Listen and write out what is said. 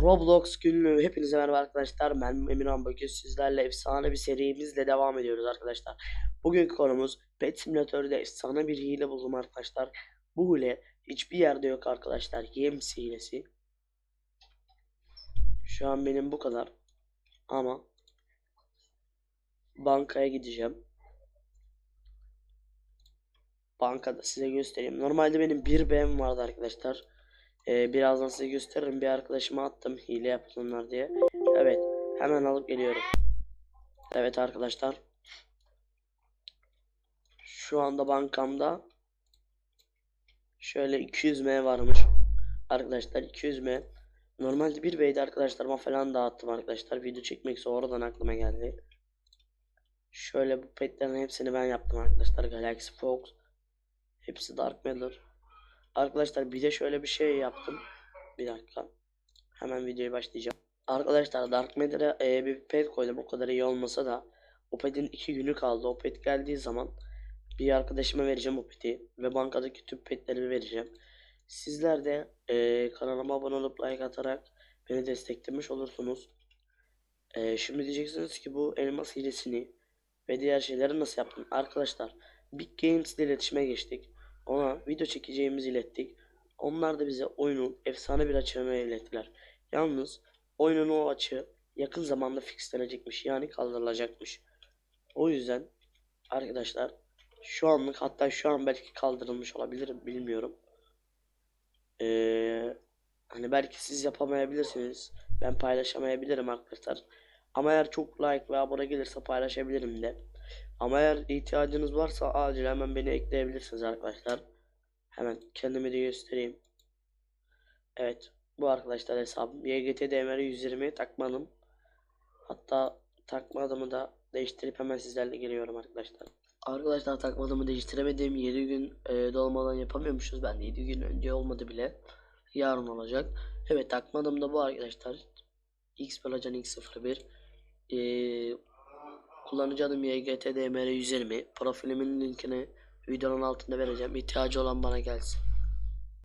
Roblox günlüğü hepinize merhaba arkadaşlar. Ben Emirhan bugün sizlerle efsane bir serimizle devam ediyoruz arkadaşlar. Bugünkü konumuz Pet Simulator'da efsane bir hile buldum arkadaşlar. Bu hile hiçbir yerde yok arkadaşlar. Yems hilesi. Şu an benim bu kadar. Ama bankaya gideceğim. Bankada size göstereyim. Normalde benim 1 BM vardı arkadaşlar. Ee, birazdan size gösteririm. Bir arkadaşıma attım hile yapsınlar diye. Evet. Hemen alıp geliyorum. Evet arkadaşlar. Şu anda bankamda şöyle 200M varmış. Arkadaşlar 200M. Normalde bir beydi arkadaşlarıma falan dağıttım arkadaşlar. Video çekmek sonradan aklıma geldi. Şöyle bu petlerin hepsini ben yaptım arkadaşlar. Galaxy Fox. Hepsi Dark Matter. Arkadaşlar bir de şöyle bir şey yaptım. Bir dakika. Hemen videoya başlayacağım. Arkadaşlar Dark Matter'a e, bir pet koydum. O kadar iyi olmasa da o petin iki günü kaldı. O pet geldiği zaman bir arkadaşıma vereceğim o peti. Ve bankadaki tüm petlerimi vereceğim. Sizler de e, kanalıma abone olup like atarak beni desteklemiş olursunuz. E, şimdi diyeceksiniz ki bu elmas hilesini ve diğer şeyleri nasıl yaptın? Arkadaşlar Big Games ile iletişime geçtik. Ona video çekeceğimizi ilettik. Onlar da bize oyunun efsane bir açığını ilettiler. Yalnız oyunun o açığı yakın zamanda fixlenecekmiş. Yani kaldırılacakmış. O yüzden arkadaşlar şu anlık hatta şu an belki kaldırılmış olabilir bilmiyorum. Ee, hani belki siz yapamayabilirsiniz. Ben paylaşamayabilirim arkadaşlar. Ama eğer çok like ve abone gelirse paylaşabilirim de. Ama eğer ihtiyacınız varsa acil hemen beni ekleyebilirsiniz arkadaşlar. Hemen kendimi de göstereyim. Evet. Bu arkadaşlar hesabım. YGT DMR 120 takmadım. Hatta takma adımı da değiştirip hemen sizlerle geliyorum arkadaşlar. Arkadaşlar takma adımı değiştiremediğim 7 gün e, dolmadan yapamıyormuşuz. Ben 7 gün önce olmadı bile. Yarın olacak. Evet takma adım da bu arkadaşlar. X Balacan X01. Eee Kullanıcı adım YGT DMR 120. Profilimin linkini videonun altında vereceğim. İhtiyacı olan bana gelsin.